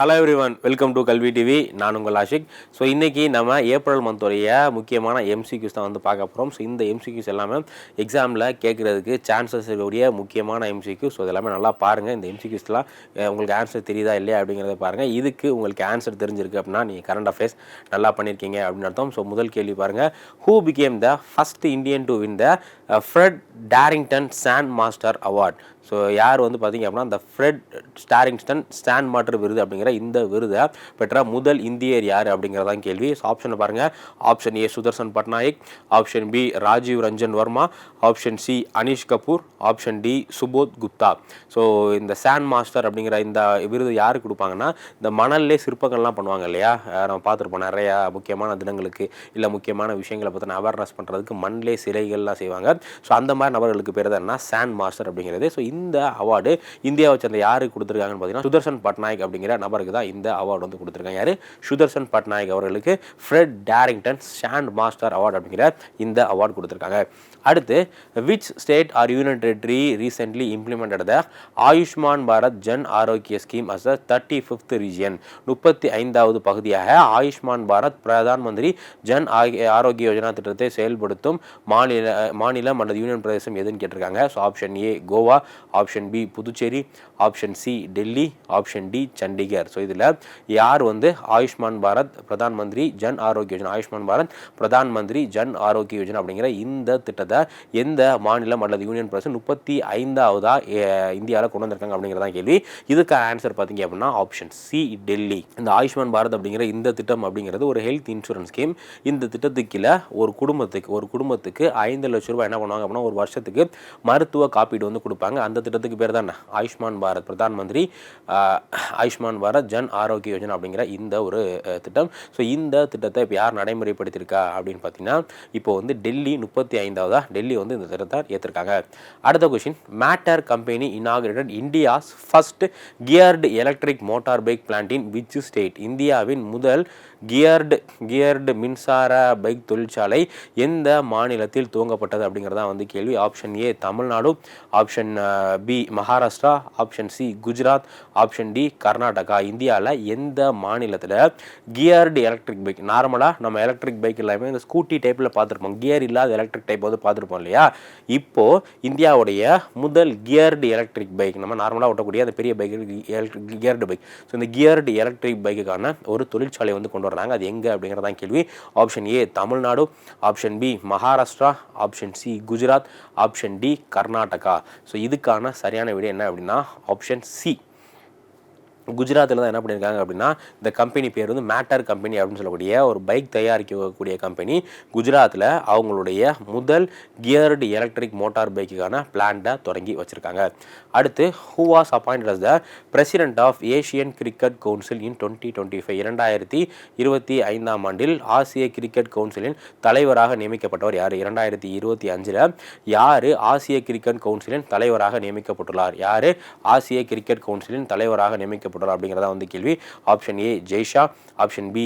Hello everyone welcome to Kalvi TV நான் உங்கள் Ashiq. So இன்றைக்கி நம்ம ஏப்ரல் மந்தோடைய முக்கியமான எம்சிக்யூஸ் தான் வந்து பார்க்க போகிறோம் ஸோ இந்த எம்சிக்யூஸ் எல்லாமே எக்ஸாமில் கேட்குறதுக்கு சான்சஸ் இருக்கக்கூடிய முக்கியமான எம்சிக்யூ ஸோ இதெல்லாமே நல்லா பாருங்கள் இந்த எம்சிக்யூஸ்லாம் உங்களுக்கு ஆன்சர் தெரியுதா இல்லையா அப்படிங்கிறத பாருங்கள் இதுக்கு உங்களுக்கு ஆன்சர் தெரிஞ்சிருக்கு அப்படின்னா நீங்கள் கரண்ட் அஃபேர்ஸ் நல்லா பண்ணியிருக்கீங்க அப்படின்னு அர்த்தம். ஸோ முதல் கேள்வி பாருங்கள் who became the first Indian to win the Fred Darrington sand master award so யார் வந்து பார்த்திங்க அப்படின்னா இந்த ஃப்ரெட் ஸ்டாரிங்ஸ்டன் ஸ்டாண்ட் மாட்டர் விருது அப்படிங்கிற இந்த விருதை பெற்ற முதல் இந்தியர் யார் அப்படிங்கிறதான் கேள்வி. ஆப்ஷனை பாருங்கள் option A Sudarshan Patnaik option B Rajiv Ranjan Verma option C Anish Kapoor option D Subodh Gupta so இந்த சாண்ட் மாஸ்டர் அப்படிங்கிற இந்த விருது யாருக்கு கொடுப்பாங்கன்னா இந்த மணல்லே சிற்பங்கள்லாம் பண்ணுவாங்க இல்லையா? நம்ம பார்த்துருப்போம் நிறையா முக்கியமான தினங்களுக்கு இல்லை முக்கியமான விஷயங்களை பற்றின அவேர்னஸ் பண்ணுறதுக்கு மண்ணிலே சிலைகள்லாம் செய்வாங்க. ஸோ அந்த மாதிரி நபர்களுக்கு பேர் தான் என்ன சாண்ட் மாஸ்டர் அப்படிங்கிறது. ஸோ இந்த அவார்டு இந்தியாவை சேர்ந்த யாருக்கு கொடுத்துருக்காங்கன்னு பார்த்தீங்கன்னா சுதர்சன் பட்நாயக் அப்படிங்கிற நபருக்கு தான் இந்த அவார்டு வந்து கொடுத்துருக்காங்க. யார்? சுதர்சன் பட்நாயக் அவர்களுக்கு Fred Darrington sand master award அப்படிங்கிற இந்த அவார்டு கொடுத்துருக்காங்க. அடுத்து which state or union territory recently implemented the Ayushman Bharat Jan Arogya scheme as a thirty fifth region முப்பத்தி ஐந்தாவது பகுதியாக ஆயுஷ்மான் பாரத் பிரதான் மந்திரி ஜன் ஆரோக்கிய யோஜனா திட்டத்தை செயல்படுத்தும் மாநில மாநிலம் அல்லது யூனியன் பிரதேசம் எதுன்னு கேட்டிருக்காங்க. So option A Goa option B Puducherry option C Delhi option D Chandigarh. So இதில் யார் வந்து ஆயுஷ்மான் பாரத் பிரதான் மந்திரி ஜன் ஆரோக்கிய யோஜனா ஆயுஷ்மான் பாரத் பிரதான் மந்திரி ஜன் ஆரோக்கிய யோஜனா அப்படிங்கிற இந்த திட்டத்தை எந்த மாநிலம் அல்லது யூனியன் பிரதேசம் முப்பத்தி ஐந்தாவதா இந்தியாவில் கொண்டு வந்திருக்காங்க அப்படிங்கிறதான் கேள்வி. இதுக்கு ஆன்சர் பார்த்தீங்க அப்படின்னா ஆப்ஷன் சி டெல்லி. இந்த ஆயுஷ்மான் பாரத் அப்படிங்கிற இந்த திட்டம் அப்படிங்கிறது ஒரு ஹெல்த் இன்சூரன்ஸ் ஸ்கீம் இந்த திட்டத்துக்கு ஒரு குடும்பத்துக்கு ஒரு குடும்பத்துக்கு ஐந்து லட்ச ரூபாய் என்ன பண்ணுவாங்க அப்படின்னா ஒரு வருஷத்துக்கு மருத்துவ காப்பீடு வந்து கொடுப்பாங்க. அந்த திட்டத்துக்கு பேர் தான்? ஆயுஷ்மான் பாரத். பிரதான் மந்திரி ஆயுஷ்மான் பாரத் ஜன் ஆரோக்கிய யோஜனா அப்படிங்கிற இந்த ஒரு திட்டம். ஸோ இந்த திட்டத்தை இப்போ யார் நடைமுறைப்படுத்தியிருக்கா அப்படின்னு பார்த்தீங்கன்னா இப்போ வந்து டெல்லி முப்பத்தி ஐந்தாவதா டெல்லி வந்து இந்த திட்டத்தை ஏற்றிருக்காங்க அடுத்த question Matter company inaugurated India's first geared electric motor bike plant in which state இந்தியாவின் முதல் கியர்டு கியர்டு மின்சார பைக் தொழிற்சாலை எந்த மாநிலத்தில் துவங்கப்பட்டது அப்படிங்கிறதா வந்து கேள்வி. Option A Tamil Nadu. Option B Maharashtra. Option C Gujarat. Option D Karnataka. இந்தியாவில் எந்த மாநிலத்தில் கியர்டு எலக்ட்ரிக் பைக் நார்மலாக நம்ம எலக்ட்ரிக் பைக் எல்லாமே இந்த ஸ்கூட்டி டைப்பில் பார்த்துருப்போம். கியர் இல்லாத எலக்ட்ரிக் டைப் வந்து பார்த்துருப்போம் இல்லையா? இப்போது இந்தியாவுடைய முதல் கியர்டு எலக்ட்ரிக் பைக் நம்ம நார்மலாக ஓட்டக்கூடிய அந்த பெரிய bike electric geared bike. So இந்த கியர்டு எலக்ட்ரிக் பைக்குக்கான ஒரு தொழிற்சாலை வந்து கொண்டு வர்றாங்க அது எங்கே அப்படிங்கிறதான் கேள்வி. Option A Tamil Nadu. Option B Maharashtra. Option C Gujarat. Option D Karnataka. So இதுக்கான சரியான விடை என்ன அப்படின்னா ஆப்ஷன் சி குஜராத்தில் தான் என்ன பண்ணியிருக்காங்க அப்படின்னா இந்த கம்பெனி பேர் வந்து மேட்டர் கம்பெனி அப்படின்னு சொல்லக்கூடிய ஒரு பைக் தயாரிக்கக்கூடிய கம்பெனி குஜராத்தில் அவங்களுடைய முதல் கியர்டு எலக்ட்ரிக் மோட்டார் பைக்குக்கான பிளான்ட்டை தொடங்கி வச்சுருக்காங்க. அடுத்து who was appointed as the president of Asian cricket council in twenty twenty five இரண்டாயிரத்தி இருபத்தி ஐந்தாம் ஆண்டில் ஆசிய கிரிக்கெட் கவுன்சிலின் தலைவராக நியமிக்கப்பட்டவர் யார்? இரண்டாயிரத்தி இருபத்தி அஞ்சில் யார் ஆசிய கிரிக்கெட் கவுன்சிலின் தலைவராக நியமிக்கப்பட்டுள்ளார்? யார்? ஆசிய கிரிக்கெட் கவுன்சிலின் தலைவராக நியமிக்கப்பட்டுள்ளார். அப்படிங்கிறதா வந்து கேள்வி. Option A Jay Shah option B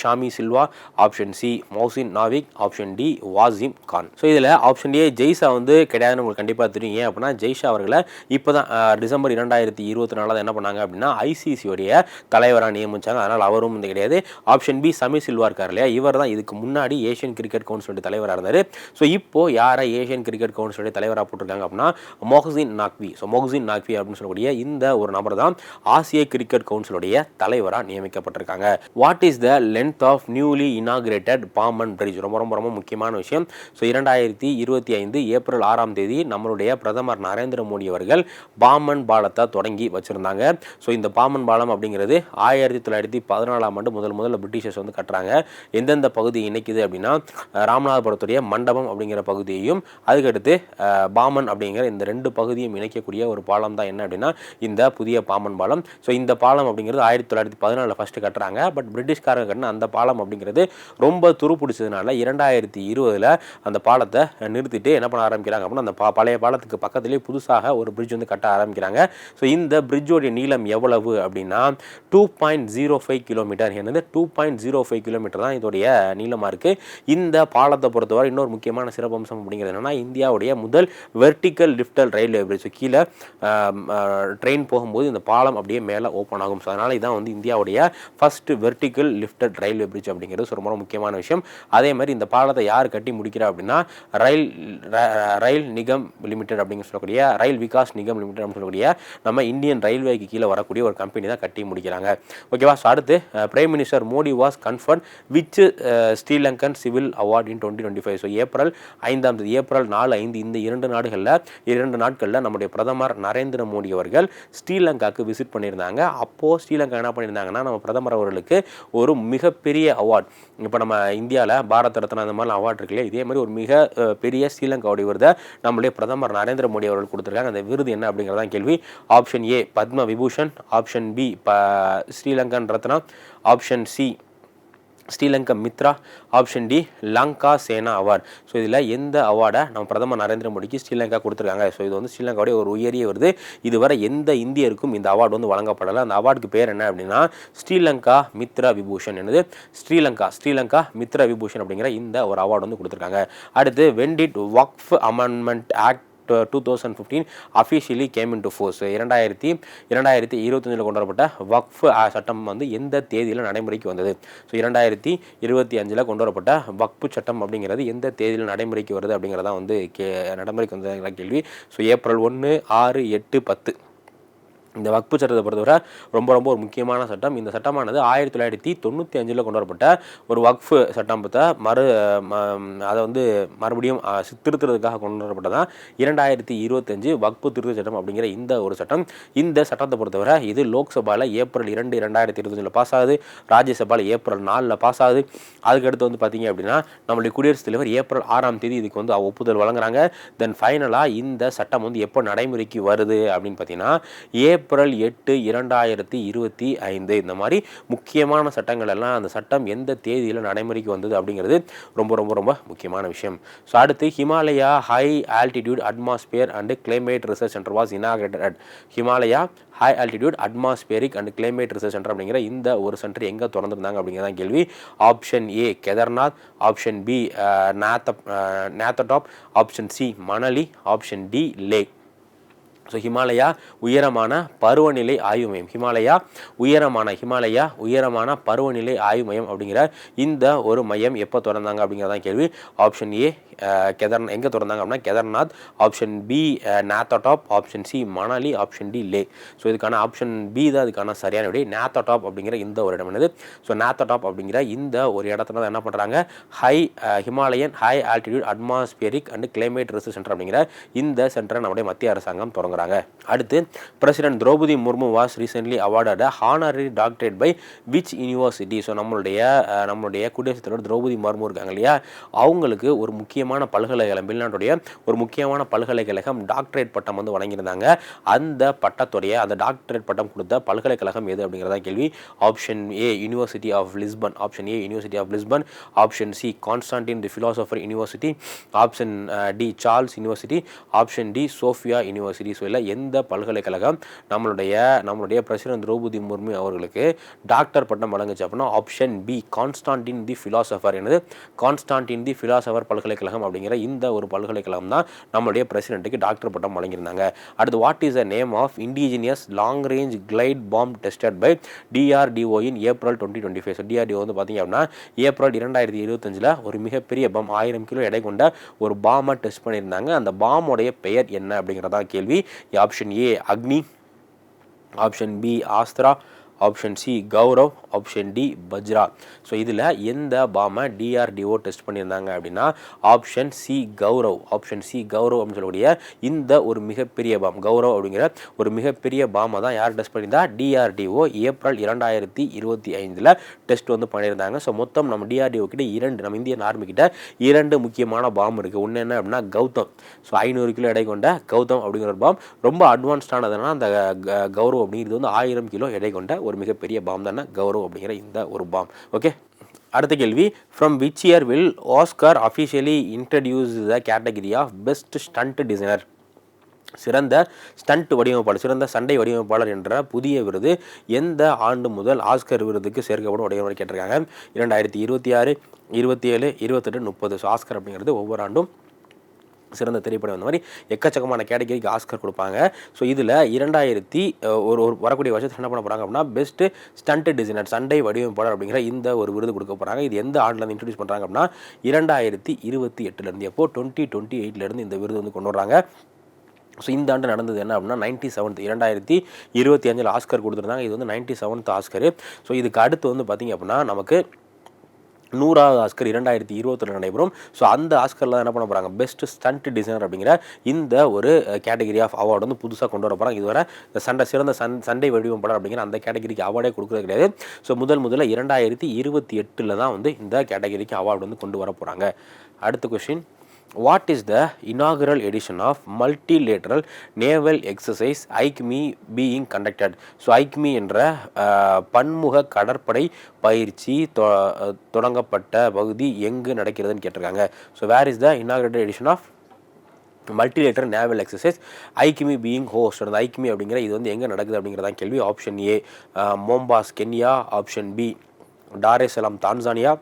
Shammi Silva option C Mohsin Naqvi option D Wasim Khan so இதில் ஆப்ஷன் ஏ ஜெய்ஷா வந்து கிடையாதுன்னு உங்களுக்கு கண்டிப்பாக தெரியும். ஏன் அப்படின்னா ஜெய்ஷா அவர்களை இப்போ தான் டிசம்பர் uh, இரண்டாயிரத்தி இருபத்தி நாலாவது என்ன பண்ணாங்க அப்படின்னா ஐசிசியோடைய தலைவராக நியமிச்சாங்க. அதனால் அவரும் வந்து கிடையாது. ஆப்ஷன் பி சமி சில்வா இருக்கார் இல்லையா? இவர் தான் இதுக்கு முன்னாடி ஏஷியன் கிரிக்கெட் கவுன்சிலுடைய தலைவராக இருந்தார். ஸோ இப்போ யாரை ஏஷியன் கிரிக்கெட் கவுன்சிலுடைய தலைவராக போட்டிருக்காங்க அப்படின்னா மொஹசின் நாக்வி ஸோ மொஹசின் நாக்வி அப்படின்னு சொல்லக்கூடிய இந்த ஒரு நபர் தான் ஆசிய கிரிக்கெட் கவுன்சிலுடைய தலைவராக நியமிக்கப்பட்டிருக்காங்க. What is the length of newly inaugurated Pamban bridge ரொம்ப ரொம்ப ரொம்ப முக்கியமான விஷயம். ஸோ இரண்டாயிரத்தி இருபத்தி ஐந்து ஏப்ரல் ஆறாம் தேதி நம்மளுடைய பிரதமர் நரேந்திர மோடி அவர்கள் பாம்பன் பாலத்தை தொடங்கி வச்சுருந்தாங்க. ஸோ இந்த பாம்பன் பாலம் அப்படிங்கிறது ஆயிரத்தி தொள்ளாயிரத்தி பதினாலாம் ஆண்டு முதல் முதல்ல பிரிட்டிஷர்ஸ் வந்து கட்டுறாங்க. எந்தெந்த பகுதி இணைக்குது அப்படின்னா ராமநாதபுரத்துடைய மண்டபம் அப்படிங்கிற பகுதியையும் அதுக்கடுத்து பாமன் அப்படிங்கிற இந்த ரெண்டு பகுதியும் இணைக்கக்கூடிய ஒரு பாலம் தான் என்ன அப்படின்னா இந்த புதிய பாம்பன் பாலம் ஸோ இந்த பாலம் அப்படிங்கிறது ஆயிரத்தி தொள்ளாயிரத்தி பதினாலில் ஃபஸ்ட்டு கட்டுறாங்க. பட் பிரிட்டிஷ்காரங்க கட்டின அந்த பாலம் அப்படிங்கிறது ரொம்ப துரு பிடிச்சதுனால இரண்டாயிரத்தி இருபதில் அந்த பாலத்தை நிறுத்திட்டு என்ன பண்ண ஆரம்பிக்கிறாங்க அப்படின்னா அந்த பழைய பாலத்துக்கு பக்கத்துலேயே புதுசாக ஒரு பிரிட்ஜ் வந்து கட்ட ஆரம்பிக்கிறாங்க. ஸோ இந்த பிரிட்ஜோடைய நீளம் எவ்வளவு அப்படின்னா two point zero five kilometre என்னது? Two point zero five kilometre தான் இதோடைய நீளமாக இருக்குது இந்த பாலத்தை பொறுத்தவரை இன்னொரு முக்கியமான சிறப்பம்சம் அப்படிங்கிறது என்னென்னா இந்தியாவுடைய முதல் வெர்டிக்கல் லிஃப்டல் ரயில்வே பிரிட்ஜ் கீழே ட்ரெயின் போகும்போது இந்த பாலம் அப்படியே மேலே ஓப்பன் ஆகும். ஸோ அதனால் இதான் வந்து இந்தியாவுடைய first vertical lifted railway bridge அப்படிங்கிறது ரொம்ப ரொம்ப முக்கியமான விஷயம். அதே மாதிரி இந்த பாலத்தை யார் கட்டி முடிக்கிறா அப்படின்னா ரயில் ர- ரயில் நிகம் லிமிடெட் அப்படின்னு சொல்லக்கூடிய ரயில் விகாஸ் நிகம் லிமிடெட் அப்படின்னு சொல்லக்கூடிய நம்ம இந்தியன் ரயில்வேக்கு கீழே வரக்கூடிய ஒரு கம்பெனி தான் கட்டி முடிக்கிறாங்க. ஓகேவா ஸோ அடுத்து prime minister Modi was conferred which Sri Lankan civil award in twenty twenty five so April ஐந்தாம் தேதி ஏப்ரல் நாலு ஐந்து இந்த இரண்டு நாடுகளில் இரண்டு நாட்களில் நம்முடைய பிரதமர் நரேந்திர மோடி அவர்கள் ஸ்ரீலங்காவுக்கு விசிட் பண்ணியிருந்தாங்க அப்போது ஸ்ரீலங்கா என்ன பண்ணியிருந்தாங்கன்னா நம்ம பிரதமர் அவர்களுக்கு ஒரு மிகப்பெரிய அவார்ட். இப்போ நம்ம இந்தியாவில் பாரத் ரத்னா அந்த மாதிரிலாம் அவார்ட் இருக்கு இல்லையா? இதே மாதிரி ஒரு மிக பெரிய ஸ்ரீலங்காவுடைய விருதை நம்முடைய பிரதமர் நரேந்திர மோடி அவர்கள் கொடுத்துருக்காங்க. அந்த விருது என்ன அப்படிங்கிறதான் கேள்வி. Option A Padma Vibhushan. Option B ப Sri Lankan Ratna. Option C Sri Lanka Mitra option D Lanka Sena award so இதில் எந்த அவார்டை நம்ம பிரதமர் நரேந்திர மோடிக்கு ஸ்ரீலங்கா கொடுத்துருக்காங்க? ஸோ இது வந்து ஸ்ரீலங்காவுடைய ஒரு உயரிய வருது. இதுவரை எந்த இந்தியருக்கும் இந்த அவார்டு வந்து வழங்கப்படலை. அந்த அவார்டுக்கு பேர் என்ன அப்படின்னா ஸ்ரீலங்கா மித்ரா விபூஷன் என்னது? ஸ்ரீலங்கா ஸ்ரீலங்கா மித்ரா விபூஷன் அப்படிங்கிற இந்த ஒரு அவார்டு வந்து கொடுத்துருக்காங்க. அடுத்து when did Waqf amendment act two thousand fifteen officially came into force இரண்டாயிரத்தி இரண்டாயிரத்தி இருபத்தஞ்சில் கொண்டு வரப்பட்ட வக்ஃப் சட்டம் வந்து எந்த தேதியில் நடைமுறைக்கு வந்தது? ஸோ இரண்டாயிரத்தி இருபத்தி அஞ்சில் கொண்டு வரப்பட்ட வக்ஃபு சட்டம் அப்படிங்கிறது எந்த தேதியில் நடைமுறைக்கு வருது அப்படிங்கிறதான் வந்து கே நடைமுறைக்கு வந்ததுங்கிற கேள்வி. ஸோ ஏப்ரல் ஒன்று ஆறு எட்டு பத்து. இந்த வக்பு சட்டத்தை பொறுத்தவரை ரொம்ப ரொம்ப ஒரு முக்கியமான சட்டம். இந்த சட்டமானது ஆயிரத்தி தொள்ளாயிரத்தி தொண்ணூற்றி அஞ்சில் கொண்டு வரப்பட்ட ஒரு வக்ஃபு சட்டத்தை மறு அதை வந்து மறுபடியும் திருத்துறதுக்காக கொண்டு வரப்பட்டதான் இரண்டாயிரத்தி இருபத்தஞ்சு வக்பு திருத்த சட்டம் அப்படிங்கிற இந்த ஒரு சட்டம். இந்த சட்டத்தை பொறுத்தவரை இது லோக்சபாவில் ஏப்ரல் இரண்டு ரெண்டாயிரத்தி இருபத்தஞ்சில் பாஸ் ஆகுது. ராஜ்யசபாவில் ஏப்ரல் நாலில் பாஸ் ஆகுது. அதுக்கடுத்து வந்து பார்த்தீங்க அப்படின்னா நம்மளுடைய குடியரசுத் தலைவர் ஏப்ரல் ஆறாம் தேதி இதுக்கு வந்து ஒப்புதல் வழங்குறாங்க. தென் ஃபைனலாக இந்த சட்டம் வந்து எப்போ நடைமுறைக்கு வருது அப்படின்னு பார்த்தீங்கன்னா ஏப்ரல் எட்டு இரண்டாயிரத்தி இருபத்தி ஐந்து. இந்த மாதிரி முக்கியமான சட்டங்கள் எல்லாம் அந்த சட்டம் எந்த தேதியில் நடைமுறைக்கு வந்தது அப்படிங்கிறது ரொம்ப ரொம்ப ரொம்ப முக்கியமான விஷயம். ஸோ அடுத்து Himalaya high altitude atmosphere and climate research centre was inaugurated at Himalaya high altitude atmospheric and climate research centre அப்படிங்கிற இந்த ஒரு சென்டர் எங்கே திறந்துருந்தாங்க அப்படிங்கிறதான் கேள்வி. Option A Kedarnath option B நேத்த Nathatop option C Manali option D Leh so Himalaya உயரமான பருவநிலை ஆய்வு மையம். ஹிமாலயா உயரமான ஹிமாலயா உயரமான பருவநிலை ஆய்வு மையம் அப்படிங்கிற இந்த ஒரு மையம் எப்போ திறந்தாங்க அப்படிங்கிறதான் கேள்வி. ஆப்ஷன் ஏ கெதர் எங்கே திறந்தாங்க அப்படின்னா Kedarnath option B Nathatop option C Manali option D Leh so இதுக்கான ஆப்ஷன் பி தான் அதுக்கான சரியான விடை. நாத்தடாப் அப்படிங்கிற இந்த ஒரு இடம் என்னது? ஸோ நாத்தடாப் அப்படிங்கிற இந்த ஒரு இடத்துல தான் என்ன பண்ணுறாங்க high Himalayan high altitude atmospheric and climate research centre அப்படிங்கிற இந்த சென்டரை நம்முடைய மத்திய அரசாங்கம் தொடங்குறாங்க அடுத்து president Droupadi Murmu was recently awarded honorary doctorate by which university so நம்மளுடைய நம்மளுடைய குடியரசுத் தலைவர் திரௌபதி முர்மு இருக்காங்க இல்லையா? அவங்களுக்கு ஒரு முக்கியமான பல்கலைக்கழகம் வெளிநாட்டுடைய ஒரு முக்கியமான பல்கலைக்கழகம் டாக்டரேட் பட்டம் வந்து வழங்கியிருந்தாங்க. அந்த பட்டத்துடைய அந்த டாக்டரேட் பட்டம் கொடுத்த பல்கலைக்கழகம் எது அப்படிங்கிறதா கேள்வி. Option A university of Lisbon option A university of Lisbon option C Constantine the philosopher university option D Charles university option D Sofia university so இல்லை எந்த பல்கலைக்கழகம் நம்மளுடைய நம்மளுடைய பிரசிடென்ட் திரௌபதி முர்மு அவர்களுக்கு டாக்டர் பட்டம் வழங்குச்சு அப்படின்னா option B Constantine the philosopher எனது கான்ஸ்டான்டின் தி ஃபிலாசபர் பல்கலைக்கழகம் அப்படிங்கிற இந்த ஒரு பல்கலைக்கழகம் தான் நம்மளுடைய பிரசிடென்ட்டுக்கு டாக்டர் பட்டம் வழங்கியிருந்தாங்க. அடுத்து what is the name of indigenous long range glide bomb tested by DRDO in April twenty twenty five so DRDO வந்து பார்த்தீங்க அப்படின்னா ஏப்ரல் இரண்டாயிரத்தி இருபத்தஞ்சில் ஒரு மிகப்பெரிய பாம் ஆயிரம் கிலோ எடை கொண்ட ஒரு பாமை டெஸ்ட் பண்ணியிருந்தாங்க. அந்த பாம்போடைய பெயர் என்ன அப்படிங்கிறதா கேள்வி. Option A Agni option B Astra option C Gaurav option D Bajra so இதில் எந்த பாமை டிஆர்டிஓ டெஸ்ட் பண்ணியிருந்தாங்க அப்படின்னா option C Gaurav option C Gaurav அப்படின்னு சொல்லக்கூடிய இந்த ஒரு மிகப்பெரிய பாம் கௌரவ் அப்படிங்கிற ஒரு மிகப்பெரிய பாமை தான் யார் டெஸ்ட் பண்ணியிருந்தா? டிஆர்டிஓ ஏப்ரல் இரண்டாயிரத்தி இருபத்தி ஐந்தில் டெஸ்ட் வந்து பண்ணியிருந்தாங்க. ஸோ மொத்தம் நம்ம டிஆர்டிஓ கிட்ட இரண்டு நம்ம இந்தியன் ஆர்மி கிட்ட இரண்டு முக்கியமான பாம் இருக்குது ஒன்று என்ன அப்படின்னா கௌதம். ஸோ ஐநூறு கிலோ எடை கொண்ட கௌதம் அப்படிங்கிற ஒரு பாம். ரொம்ப அட்வான்ஸ்டானதுனா அந்த க- கௌரவ் அப்படிங்கிறது வந்து ஆயிரம் கிலோ எடை கொண்ட ஒரு மிகப்பெரிய பாம் தானே கௌரவ் அப்படிங்கிற இந்த ஒரு பாம் ஓகே அடுத்த கேள்வி. From which year will Oscar officially introduce the category of best stunt designer சிறந்த ஸ்டண்ட் வடிவமைப்பாளர் சிறந்த சண்டை வடிவமைப்பாளர் என்ற புதிய விருது எந்த ஆண்டு முதல் ஆஸ்கர் விருதுக்கு சேர்க்கப்படும் வடிவமைப்பு கேட்டிருக்காங்க. இரண்டாயிரத்தி இருபத்தி ஆறு இருபத்தி ஏழு இருபத்தெட்டு முப்பது. ஸோ ஆஸ்கர் அப்படிங்கிறது ஒவ்வொரு ஆண்டும் சிறந்த திரைப்படம் இந்த மாதிரி எக்கச்சக்கமான கேட்டகரிக்கு ஆஸ்கர் கொடுப்பாங்க. ஸோ இதில் இரண்டாயிரத்தி ஒரு ஒரு வரக்கூடிய வருஷத்தில் என்ன பண்ண போகிறாங்க அப்படின்னா பெஸ்ட்டு ஸ்டண்ட் டிசைனர் சண்டை வடிவமைப்பாளர் அப்படிங்கிற இந்த ஒரு விருது கொடுக்க போகிறாங்க இது எந்த ஆண்டுலேருந்து இன்ட்ரடியூஸ் பண்ணுறாங்க அப்படின்னா இரண்டாயிரத்தி இருபத்தி எட்டுலேருந்து எப்போ டுவெண்ட்டி டுவெண்ட்டி எயிட்லேருந்து இந்த விருது வந்து கொண்டு வர்றாங்க. ஸோ இந்த ஆண்டு நடந்தது என்ன அப்படின்னா நைன்டி செவன்த் இரண்டாயிரத்தி இருபத்தி அஞ்சில் ஆஸ்கர் கொடுத்துருந்தாங்க. இது வந்து நைன்ட்டி செவன்த் ஆஸ்கர். ஸோ இதுக்கு அடுத்து வந்து பார்த்திங்க அப்படின்னா நமக்கு நூறாவது ஆஸ்கர் இரண்டாயிரத்தி இருபத்தில் நடைபெறும். ஸோ அந்த ஆஸ்கரில் என்ன பண்ண போகிறாங்க பெஸ்ட் ஸ்டண்ட் டிசைனர் அப்படிங்கிற இந்த ஒரு கேட்டகரி ஆஃப் அவார்டு வந்து புதுசாக கொண்டு வர போகிறாங்க இதுவரை இந்த சண்டை சிறந்த சன் சண்டை வடிவமைப்பாளர் அப்படிங்கிற அந்த கேட்டகரிக்கு அவார்டே கொடுக்குறது கிடையாது. ஸோ முதல் முதல்ல இரண்டாயிரத்தி இருபத்தி எட்டில் தான் வந்து இந்த கேட்டகரிக்கு அவார்டு வந்து கொண்டு வர போகிறாங்க அடுத்த question what is the inaugural edition of multilateral naval exercise AIKEYME being conducted so AIKEYME என்ற பன்முக கடற்படை பயிற்சி தொ- தொடங்கப்பட்ட பகுதி எங்கு நடக்கிறதுன்னு கேட்டிருக்காங்க. So where is the inaugural edition of multilateral naval exercise AIKEYME being host அந்த ஐக்கிமி அப்படிங்கிற இது வந்து எங்கே நடக்குது அப்படிங்கிறதான் கேள்வி. Option A Mombasa Kenya option B Dar es Salaam Tanzania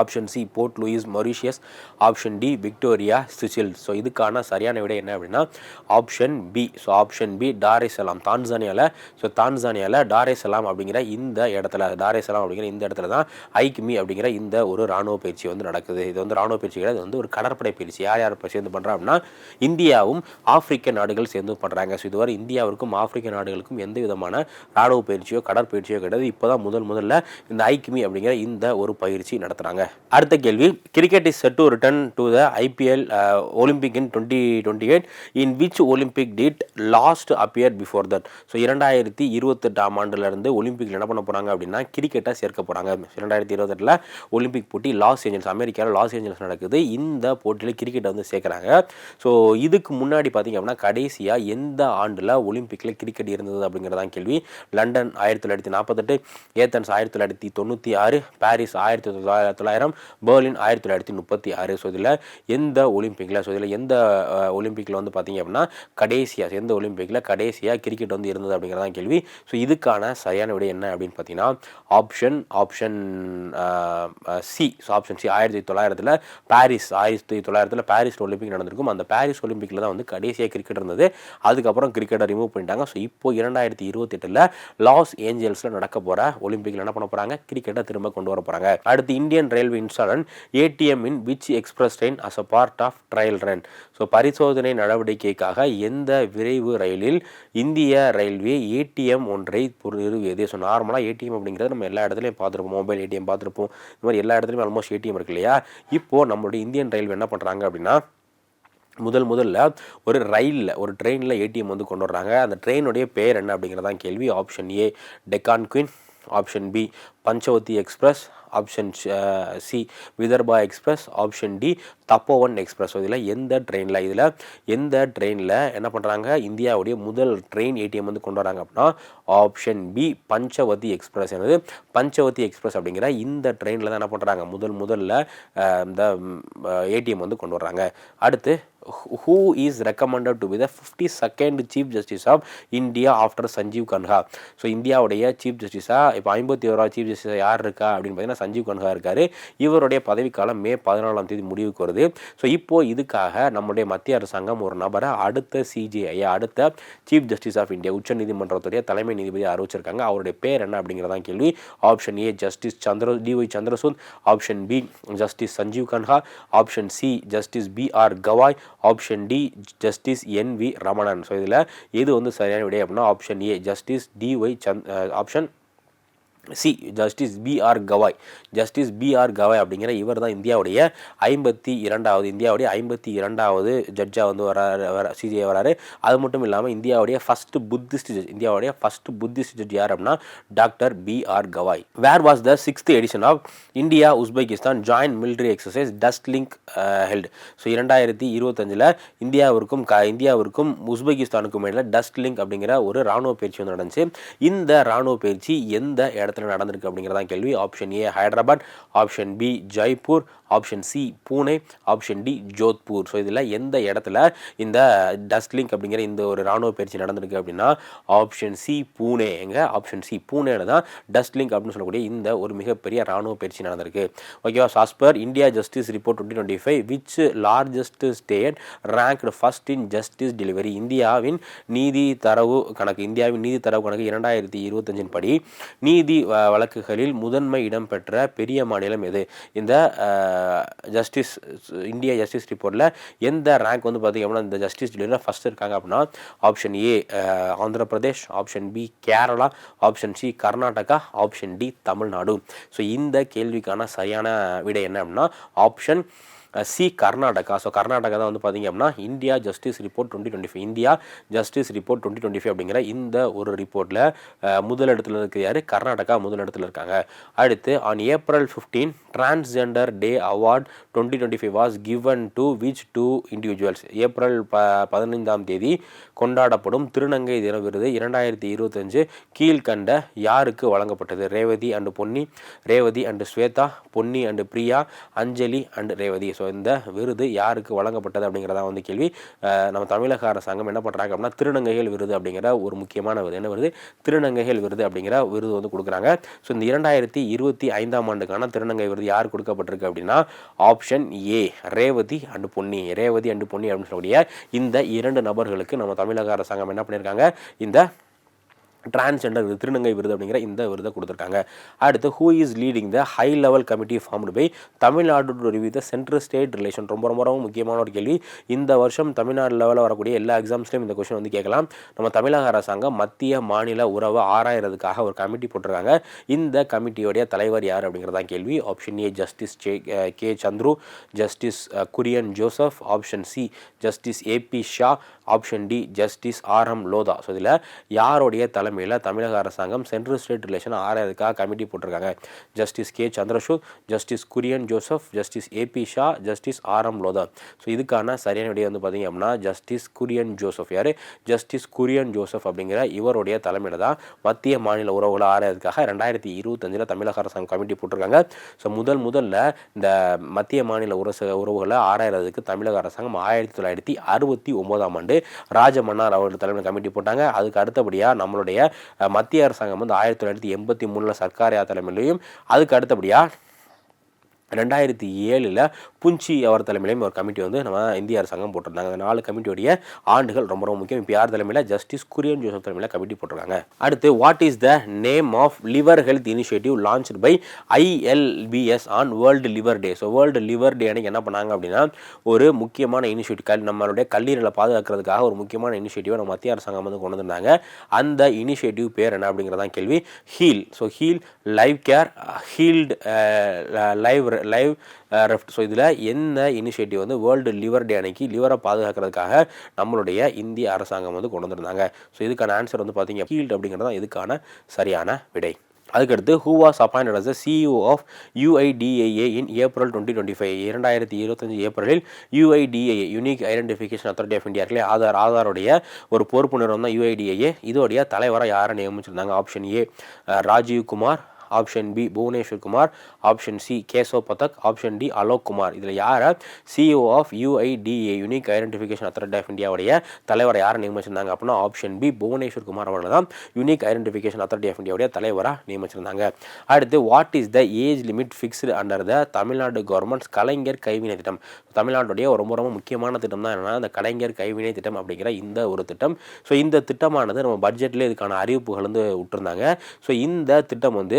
option C Port Louis Mauritius. Option D Victoria Seychelles. So இதுக்கான சரியான விடை என்ன அப்படின்னா option B. So option B Dar es Salaam தான்சானியாவில் so தான்சானியாவில் டாரேசலாம் அப்படிங்கிற இந்த இடத்துல டாரேசலாம் அப்படிங்கிற இந்த இடத்துல தான் ஐக்மி அப்படிங்கிற இந்த ஒரு ராணுவ பயிற்சி வந்து நடக்குது. இது வந்து ராணுவ பயிற்சி கிடையாது வந்து ஒரு கடற்படை பயிற்சி. யார் யார் சேர்ந்து பண்ணுறா அப்படின்னா இந்தியாவும் ஆப்பிரிக்க நாடுகள் சேர்ந்து பண்ணுறாங்க ஸோ இதுவரை இந்தியாவிற்கும் ஆப்பிரிக்க நாடுகளுக்கும் எந்த விதமான ராணுவ பயிற்சியோ கடற்பயிற்சியோ கிடையாது. இப்போ தான் முதல் முதல்ல இந்த ஐக்மி அப்படிங்கிற இந்த ஒரு பயிற்சி நடத்துகிறாங்க அடுத்த கேள்வி cricket is set to return to the IPL Olympic in twenty twenty eight in which Olympic did last appear before that so இரண்டாயிரத்தி இருபத்தெட்டாம் ஆண்டுலேருந்து ஒலிம்பிக்கில் என்ன பண்ண போகிறாங்க அப்படின்னா கிரிக்கெட்டை சேர்க்க போகிறாங்க இரண்டாயிரத்தி இருபத்தெட்டில் ஒலிம்பிக் போட்டி லாஸ் ஏஞ்சல்ஸ் அமெரிக்காவில் லாஸ் ஏஞ்சல்ஸ் நடக்குது. இந்த போட்டியில் கிரிக்கெட்டை வந்து சேர்க்குறாங்க. ஸோ இதுக்கு முன்னாடி பார்த்தீங்க அப்படின்னா கடைசியாக எந்த ஆண்டில் ஒலிம்பிக்கில் கிரிக்கெட் இருந்தது அப்படிங்கிறதான் கேள்வி. லண்டன் ஆயிரத்தி தொள்ளாயிரத்தி நாற்பத்தெட்டு ஏத்தன்ஸ் ஆயிரத்தி தொள்ளாயிரத்தி தொண்ணூற்றி ஆறு பாரிஸ் ஆயிரத்தி தொள்ளாயிரத்தி தொள்ளாயிரம் பெர்லின் ஆயிரத்தி தொள்ளாயிரத்தி முப்பத்தி ஆறு ஸோ இதில் எந்த ஒலிம்பிக்கில் ஸோ இதில் எந்த ஒலிம்பிக்கில் வந்து பார்த்தீங்க அப்படின்னா கடைசியாக எந்த ஒலிம்பிக்கில் கடைசியாக கிரிக்கெட் வந்து இருந்தது அப்படிங்கிறதான் கேள்வி. ஸோ இதுக்கான சரியான விடை என்ன அப்படின்னு பார்த்தீங்கன்னா option option C so option C ஆயிரத்தி தொள்ளாயிரத்தில் பாரிஸ் ஆயிரத்தி தொள்ளாயிரத்தில் பாரிஸ் ஒலிம்பிக் நடந்திருக்கும். அந்த பாரிஸ் ஒலிம்பிக்கில் தான் வந்து கடைசியாக கிரிக்கெட் இருந்தது. அதுக்கப்புறம் கிரிக்கெட்டை ரிமூவ் பண்ணிட்டாங்க. ஸோ இப்போ இரண்டாயிரத்தி இருபத்தெட்டில் லாஸ் ஏஞ்சல்ஸில் நடக்க போகிற ஒலிம்பிக்கில் என்ன பண்ண போகிறாங்க கிரிக்கெட்டை திரும்ப கொண்டு வர போகிறாங்க அடுத்து Indian railway installed ATM in which express train as a part of trial run so பரிசோதனை நடவடிக்கைக்காக எந்த விரைவு ரயிலில் இந்திய ரயில்வே ஏடிஎம் ஒன்றை பொரு- நிறுவியது? ஸோ நார்மலாக ஏடிஎம் அப்படிங்கிறது நம்ம எல்லா இடத்துலையும் பார்த்துருப்போம். மொபைல் ஏடிஎம் பார்த்துருப்போம். இந்த மாதிரி எல்லா இடத்துலையும் ஆல்மோஸ்ட் ஏடிஎம் இருக்கு இல்லையா? இப்போது நம்மளுடைய இந்தியன் ரயில்வே என்ன பண்ணுறாங்க அப்படின்னா முதல் முதல்ல ஒரு ரயிலில் ஒரு ட்ரெயினில் ஏடிஎம் வந்து கொண்டு வர்றாங்க. அந்த ட்ரெயினுடைய பேர் என்ன அப்படிங்கிறதான் கேள்வி. Option A Deccan Queen option B Panchavati express option C Vidarbha express option D Tapovan express. இதில் எந்த ட்ரெயினில் இதில் எந்த ட்ரெயினில் என்ன பண்ணுறாங்க இந்தியாவுடைய முதல் ட்ரெயின் ஏடிஎம் வந்து கொண்டு வராங்க அப்படின்னா ஆப்ஷன் பி பஞ்சவதி எக்ஸ்பிரஸ் எனது பஞ்சவதி எக்ஸ்பிரஸ் அப்படிங்கிற இந்த ட்ரெயினில் தான் என்ன பண்ணுறாங்க முதல் முதல்ல இந்த ஏடிஎம் வந்து கொண்டு வர்றாங்க. அடுத்து who is recommended to be the fifty second chief justice of India after Sanjiv Khanna so இந்தியாவுடைய சீஃப் ஜஸ்டிஸாக இப்போ ஐம்பத்தி ஓராவது சீஃப் ஜஸ்டிஸாக யார் இருக்கா அப்படின்னு பார்த்தீங்கன்னா சஞ்சீவ் கன்ஹா இருக்கார். இவருடைய பதவிக்காலம் மே பதினாலாம் தேதி முடிவுக்கு வருது. ஸோ இப்போது இதுக்காக நம்முடைய மத்திய அரசாங்கம் ஒரு நபரை அடுத்த சிஜிஐ அடுத்த சீஃப் ஜஸ்டிஸ் ஆஃப் இந்தியா உச்சநீதிமன்றத்துடைய தலைமை நீதிபதி அறிவிச்சிருக்காங்க அவருடைய பேர் என்ன அப்படிங்கிறதான் கேள்வி. Option A justice Chandra D Y Chandrachud option B justice Sanjiv Khanna option C justice B R Gavai option D justice N V Ramanan. So இதில் எது வந்து சரியான விடை அப்படின்னா option A justice D Y Chand option C justice B R Gavai justice B R Gavai அப்படிங்கிற இவர் தான் இந்தியாவுடைய ஐம்பத்தி இரண்டாவது இந்தியாவுடைய ஐம்பத்தி இரண்டாவது ஜட்ஜாக வந்து வராரு வர சிஜிஐ வராரு. அது மட்டும் இல்லாமல் இந்தியாவுடைய ஃபஸ்ட்டு புத்திஸ்ட் ஜட்ஜ் இந்தியாவுடைய ஃபஸ்ட்டு புத்திஸ்ட் ஜட்ஜ் யார் அப்படின்னா doctor B R Gavai where was the sixth edition of India Uzbekistan joint military exercise Dustlik held so இரண்டாயிரத்தி இருபத்தஞ்சில் இந்தியாவிற்கும் க இந்தியாவிற்கும் உஸ்பெகிஸ்தானுக்கும் இடையில டஸ்ட் லிங்க் அப்படிங்கிற ஒரு ராணுவ பயிற்சி வந்து நடந்துச்சு. இந்த ராணுவ பயிற்சி எந்த இடத்துல நடந்திருக்கு அப்படிங்கிறதான் கேள்வி. Option A Hyderabad option B Jaipur option C Pune option D Jodhpur. So இதில் எந்த இடத்துல இந்த டஸ்ட்லிங்க் அப்படிங்கிற இந்த ஒரு ராணுவ பயிற்சி நடந்திருக்கு அப்படின்னா ஆப்ஷன் சி பூனே. எங்க? ஆப்ஷன் சி பூனேல தான் டஸ்ட்லிங்க் அப்படின்னு சொல்லக்கூடிய இந்த ஒரு மிகப்பெரிய ராணுவ பயிற்சி நடந்திருக்கு. ஓகேவா as per India justice report twenty twenty five which largest state ranked first in justice delivery இந்தியாவின் நீதி தரவு கணக்கு இந்தியாவின் நீதி தரவு கணக்கு இரண்டாயிரத்தி இருபத்தஞ்சின் படி நீதி வழக்குகளில் முதன்மை இடம்பெற்ற பெரிய மாநிலம் எது? இந்த ஜஸ்டிஸ் இந்தியா ஜஸ்டிஸ் ரிப்போர்ட்டில் எந்த ரேங்க் வந்து பார்த்திங்க அப்படின்னா இந்த ஜஸ்டிஸ் டிலேயில் ஃபஸ்ட் இருக்காங்க அப்படின்னா option A Andhra Pradesh option B Kerala option C Karnataka option D Tamil Nadu. So இந்த கேள்விக்கான சரியான விடை என்ன அப்படின்னா option C Karnataka. So Karnataka தான் வந்து பார்த்திங்க அப்படின்னா India justice report twenty twenty five India justice report twenty twenty five அப்படிங்கிற இந்த ஒரு ரிப்போர்ட்டில் முதலிடத்தில் இருக்க யார்? கர்நாடகா முதலிடத்தில் இருக்காங்க. அடுத்து on April fifteen transgender day award twenty twenty five was given to which two individuals April ப பதினைந்தாம் தேதி கொண்டாடப்படும் திருநங்கை தின விருது இரண்டாயிரத்தி இருபத்தஞ்சு கீழ்கண்ட யாருக்கு வழங்கப்பட்டது? Revathi and Ponni Revathi and Swetha Ponni and Priya Anjali and Revathi. So இந்த விருது யாருக்கு வழங்கப்பட்டது அப்படிங்கிறதா வந்து கேள்வி. நம்ம தமிழக அரசாங்கம் என்ன பண்ணுறாங்க அப்படின்னா திருநங்கைகள் விருது அப்படிங்கிற ஒரு முக்கியமான விருது. என்ன விருது? திருநங்கைகள் விருது அப்படிங்கிற விருது வந்து கொடுக்குறாங்க. ஸோ இந்த இரண்டாயிரத்தி இருபத்தி ஐந்தாம் ஆண்டுக்கான திருநங்கை விருது யார் கொடுக்கப்பட்டிருக்கு அப்படின்னா option A Revathi and Ponni. Revathi and Ponni அப்படின்னு சொல்லக்கூடிய இந்த இரண்டு நபர்களுக்கு நம்ம தமிழக அரசாங்கம் என்ன பண்ணியிருக்காங்க? இந்த டிரான்ஸ்ஜெண்டர் விருது திருநங்கை விருது அப்படிங்கிற இந்த விருதை கொடுத்துருக்காங்க. அடுத்து who is leading the high level committee formed by Tamil Nadu review the central state relation ரொம்ப ரொம்ப ரொம்ப முக்கியமான ஒரு கேள்வி. இந்த வருஷம் தமிழ்நாடு லெவலில் வரக்கூடிய எல்லா எக்ஸாம்ஸ்லையும் இந்த கொஸ்டின் வந்து கேட்கலாம். நம்ம தமிழக அரசாங்கம் மத்திய மாநில உறவை ஆராயறதுக்காக ஒரு கமிட்டி போட்டிருக்காங்க. இந்த கமிட்டியோடைய தலைவர் யார் அப்படிங்கிறதான் கேள்வி. Option A justice J K Chandru justice Kurian Joseph option C justice A B Shah option D justice R M Lodha. So இதில் யாருடைய தலைமையில் தமிழக அரசாங்கம் சென்ட்ரல் ஸ்டேட் ரிலேஷன் ஆராயதுக்காக கமிட்டி போட்டிருக்காங்க? Justice K. Chandrachud justice Kurian Joseph justice A B Shah justice R M Lodha. So இதுக்கான சரியான விடையை வந்து பார்த்திங்க அப்படின்னா ஜஸ்டிஸ் குரியன் ஜோசப். யார்? ஜஸ்டிஸ் குரியன் ஜோசப் அப்படிங்கிற இவருடைய தலைமையில் தான் மத்திய மாநில உறவுகளை ஆராயதுக்காக ரெண்டாயிரத்தி இருபத்தஞ்சில் தமிழக அரசாங்கம் கமிட்டி போட்டிருக்காங்க. ஸோ முதல் முதல்ல இந்த மத்திய மாநில உறவு உறவுகளை ஆராயறதுக்கு தமிழக அரசாங்கம் ஆயிரத்தி தொள்ளாயிரத்தி அறுபத்தி ஒன்பதாம் ஆண்டு ராஜமன்னார் அவர்கள் தலைமையில் கமிட்டி போட்டாங்க. அதுக்கு அடுத்தபடியாக நம்மளுடைய மத்திய அரசாங்கம் வந்து ஆயிரத்தி தொள்ளாயிரத்தி எண்பத்தி மூணில் சர்க்காரியா தலைமையிலையும் அதுக்கு அடுத்தபடியாக ரெண்டாயிரத்தி ஏழில் புஞ்சி அவர் தலைமையிலையும் ஒரு கமிட்டி வந்து நம்ம இந்திய அரசாங்கம் போட்டிருந்தாங்க. அந்த நாலு கமிட்டியோடைய ஆண்டுகள் ரொம்ப ரொம்ப முக்கியம். இப்போ யார் தலைமையில்? ஜஸ்டிஸ் குரியன் ஜோசப் தலைமையில் கமிட்டி போட்டிருக்காங்க. அடுத்து what is the name of liver health initiative launch by ILBS on world liver day so world liver day அன்னைக்கு என்ன பண்ணாங்க அப்படின்னா ஒரு முக்கியமான இனிஷியேட்டிவ் கல் நம்மளுடைய கல்லீரலை பாதுகாக்கிறதுக்காக ஒரு முக்கியமான இனிஷியேட்டிவை நம்ம மத்திய அரசாங்கம் வந்து கொண்டு வந்திருந்தாங்க. அந்த இனிஷியேட்டிவ் பேர் என்ன அப்படிங்கிறதான் கேள்வி. Heal so heal live care healed live live ரெஃப்ட் so இதில் என்ன இனிஷியேட்டிவ் வந்து வேர்ல்டு லிவர் டே அன்னைக்கு லிவரை பாதுகாக்கிறதுக்காக நம்மளுடைய இந்திய அரசாங்கம் வந்து கொண்டு வந்திருந்தாங்க. ஸோ இதுக்கான ஆன்சர் வந்து பார்த்தீங்க ஃபீல்டு அப்படிங்கிறது தான் இதுக்கான சரியான விடை. அதுக்கடுத்து who was appointed as CEO of UIDAA in April twenty twenty five இரண்டாயிரத்தி இருபத்தஞ்சு ஏப்ரலில் UIDAA unique identification authority of India இருக்குல்ல ஆதார் ஆதாருடைய ஒரு பொறுப்பு நிறுவனம் தான் யூஐடிஏஏ இதோடைய தலைவராக யாரை நியமிச்சிருந்தாங்க? Option A Rajiv Kumar option B Bhuvaneshwar Kumar option C Keshav Pathak option D Alok Kumar. இதில் யாரை? CO of UIDA unique identification authority of இந்தியாவுடைய தலைவரை யாரை நியமிச்சிருந்தாங்க அப்படின்னா ஆப்ஷன் பி புவனேஸ்வர் குமார் அவர்கள் தான் யூனிக் ஐடென்டிஃபிகேஷன் அத்தாரிட்டி ஆஃப் இந்தியாவுடைய தலைவராக நியமிச்சிருந்தாங்க. அடுத்து what is the age limit fixed under the Tamil Nadu government's Kalaignar கைவினை திட்டம்? தமிழ்நாட்டுடைய ரொம்ப ரொம்ப முக்கியமான திட்டம் தான் என்னென்னா இந்த கலைஞர் கைவினை திட்டம் அப்படிங்கிற இந்த ஒரு திட்டம். ஸோ இந்த திட்டமானது நம்ம பட்ஜெட்டில் இதுக்கான அறிவிப்புகள் வந்து விட்டுருந்தாங்க. ஸோ இந்த திட்டம் வந்து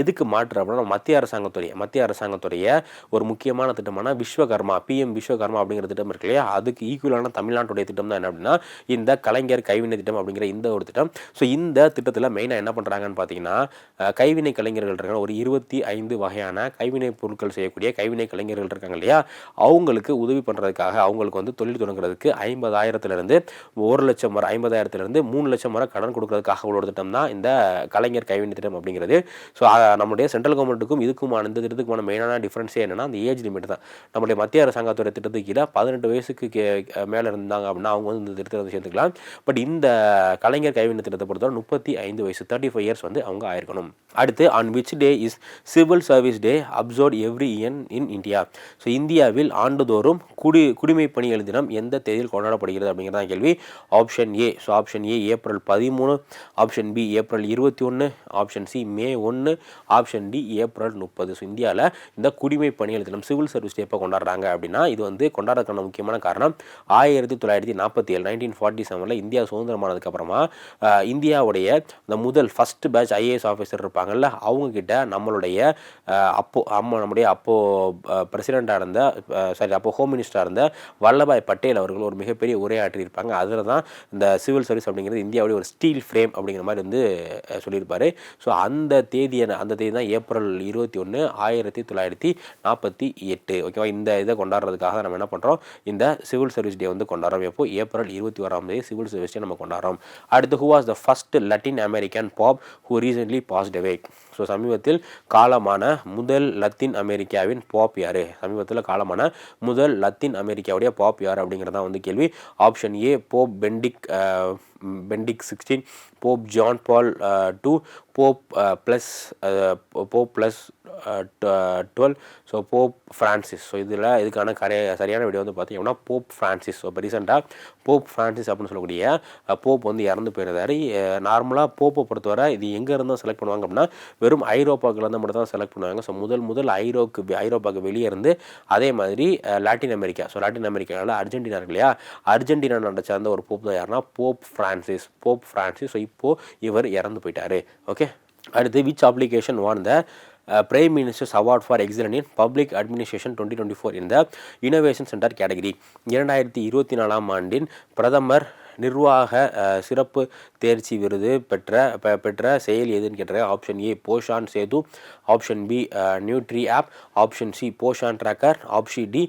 எதுக்கு மாற்று அப்படின்னா மத்திய அரசாங்கத்துடைய மத்திய அரசாங்கத்துடைய ஒரு முக்கியமான திட்டமான விஸ்வகர்மா பிஎம் விஸ்வகர்மா அப்படிங்கிற திட்டம் இருக்கு இல்லையா? அதுக்கு ஈக்குவலான தமிழ்நாட்டுடைய திட்டம் தான் என்ன அப்படின்னா இந்த கலைஞர் கைவினை திட்டம் அப்படிங்கிற இந்த ஒரு திட்டம். ஸோ இந்த திட்டத்தில் மெயினாக என்ன பண்ணுறாங்கன்னு பார்த்தீங்கன்னா கைவினை கலைஞர்கள் இருக்காங்க. ஒரு இருபத்தி ஐந்து வகையான கைவினை பொருட்கள் செய்யக்கூடிய கைவினை கலைஞர்கள் இருக்காங்க இல்லையா? அவங்களுக்கு உதவி பண்ணுறதுக்காக அவங்களுக்கு வந்து தொழில் தொடங்குறதுக்கு ஐம்பதாயிரத்துலேருந்து ஒரு லட்சம் வரை ஐம்பதாயிரத்துலேருந்து மூணு லட்சம் வரை கடன் கொடுக்கறதுக்காக உள்ள திட்டம் தான் இந்த கலைஞர் கைவினை திட்டம் அப்படிங்கிறது. ஸோ நம்முடைய சென்ட்ரல் கவர்மெண்ட்டுக்கும் இதுக்குமான இந்த திட்டத்துக்குமான மெயினான டிஃப்ரென்ஸே என்னென்னா அந்த ஏஜ் லிமிட் தான். நம்முடைய மத்திய அரசாங்கத்துறை திட்டத்துக்கு கீழே பதினெட்டு வயசுக்கு கே மேலே இருந்தாங்க அப்படின்னா அவங்க வந்து இந்த திட்டத்தை வந்து சேர்த்துக்கலாம். பட் இந்த கலைஞர் கைவினை திட்டத்தை பொறுத்தவரை முப்பத்தி ஐந்து வயசு தேர்ட்டி ஃபைவ் இயர்ஸ் வந்து அவங்க ஆயிருக்கணும். அடுத்து on which day is civil service day observe every year in India so இந்தியாவில் ஆண்டுதோறும் குடி குடிமை பணிகள் தினம் எந்த தேதியில் கொண்டாடப்படுகிறது அப்படிங்கிறதான் கேள்வி. Option A so option A April பதிமூணு. ஆப்ஷன் பி ஏப்ரல் இருபத்தி ஒன்று ஆப்ஷன் சி மே ஒன்று ஆப்ஷன் டி ஏப்ரல் முப்பது. ஸோ இந்தியாவில் இந்த குடிமை பணிகள் தினம் சிவில் சர்வீஸ் டே எப்போ கொண்டாடுறாங்க அப்படின்னா இது வந்து கொண்டாடுறதுக்கான முக்கியமான காரணம் ஆயிரத்தி தொள்ளாயிரத்தி நாற்பத்தி ஏழு நைன்டீன் ஃபார்ட்டி செவனில் இந்தியா சுதந்திரமானதுக்கப்புறமா இந்தியாவுடைய இந்த முதல் ஃபஸ்ட் பேட்ச் ஐஏஎஸ் ஆஃபீஸர் இருப்பாங்கல்ல அவங்கக்கிட்ட நம்மளுடைய அப்போ அம்மா நம்முடைய அப்போ பிரசிடெண்ட்டாக இருந்த சாரி அப்போ ஹோம் மினிஸ்டராக இருந்த வல்லபாய் பட்டேல் அவர்கள் ஒரு மிகப்பெரிய உரையாற்றி இருப்பாங்க. அதில் தான் இந்த சிவில் சர்வீஸ் அப்படிங்கிறது இந்தியாவுடைய ஒரு ஸ்டீல் ஃப்ரேம் அப்படிங்கிற மாதிரி வந்து சொல்லியிருப்பார். ஸோ அந்த தேதி தேதியை அந்த தேதி தான் ஏப்ரல் இருபத்தி ஒன்று ஆயிரத்தி தொள்ளாயிரத்தி நாற்பத்தி எட்டு. ஓகேவா இந்த இதை கொண்டாடுறதுக்காக நம்ம என்ன பண்ணுறோம் இந்த சிவில் சர்வீஸ் டே வந்து கொண்டாடுறோம். எப்போ? ஏப்ரல் இருபத்தி ஓராம் தேதி சிவில் சர்வீஸ் டே நம்ம கொண்டாடுறோம். அடுத்து who was the first Latin American pope who recently passed away so சமீபத்தில் காலமான முதல் லத்தீன் அமெரிக்காவின் பாப் யார்? சமீபத்தில் காலமான முதல் லத்தீன் அமெரிக்காவுடைய பாப் யார் அப்படிங்கிறது தான் வந்து கேள்வி. Option A pope Benedict Benedict sixteen pope John Paul two pope Pius pope Pius twelve so pope Francis so இதில் இதுக்கான கரைய சரியான வீடியோ வந்து பார்த்தீங்கன்னா போப் ஃப்ரான்சிஸ் ஸோ இப்போ ரீசெண்டாக போப் ஃப்ரான்சிஸ் அப்படின்னு சொல்லக்கூடிய uh, போப் வந்து இறந்து போயிருந்தார். நார்மலாக போப்பை பொறுத்தவரை இது எங்கே இருந்தால் செலக்ட் பண்ணுவாங்க அப்படின்னா வெறும் ஐரோப்பாக்குலேருந்து மட்டும் தான் செலக்ட் பண்ணுவாங்க. ஸோ முதல் முதல் ஐரோக்கு ஐரோப்பாவுக்கு வெளியே இருந்து அதே மாதிரி லாட்டின் அமெரிக்கா. ஸோ லாட்டின் அமெரிக்காவில் அர்ஜென்டினா இருக்கு இல்லையா? அர்ஜென்டினா நாட்டை சார்ந்த ஒரு போப் தான் யாருன்னா pope Francis pope Francis so இப்போது இவர் இறந்து போயிட்டார். ஓகே அடுத்து which application won the prime minister's award for excellence in public administration twenty twenty four இந்த இனோவேஷன் சென்டர் கேட்டகரி இரண்டாயிரத்தி இருபத்தி நாலாம் ஆண்டின் பிரதமர் நிர்வாக சிறப்பு தேர்ச்சி விருது பெற்ற பெற்ற செயல் எதுன்னு கேட்டார் option A Poshan Setu option B nutri app option C Poshan tracker option D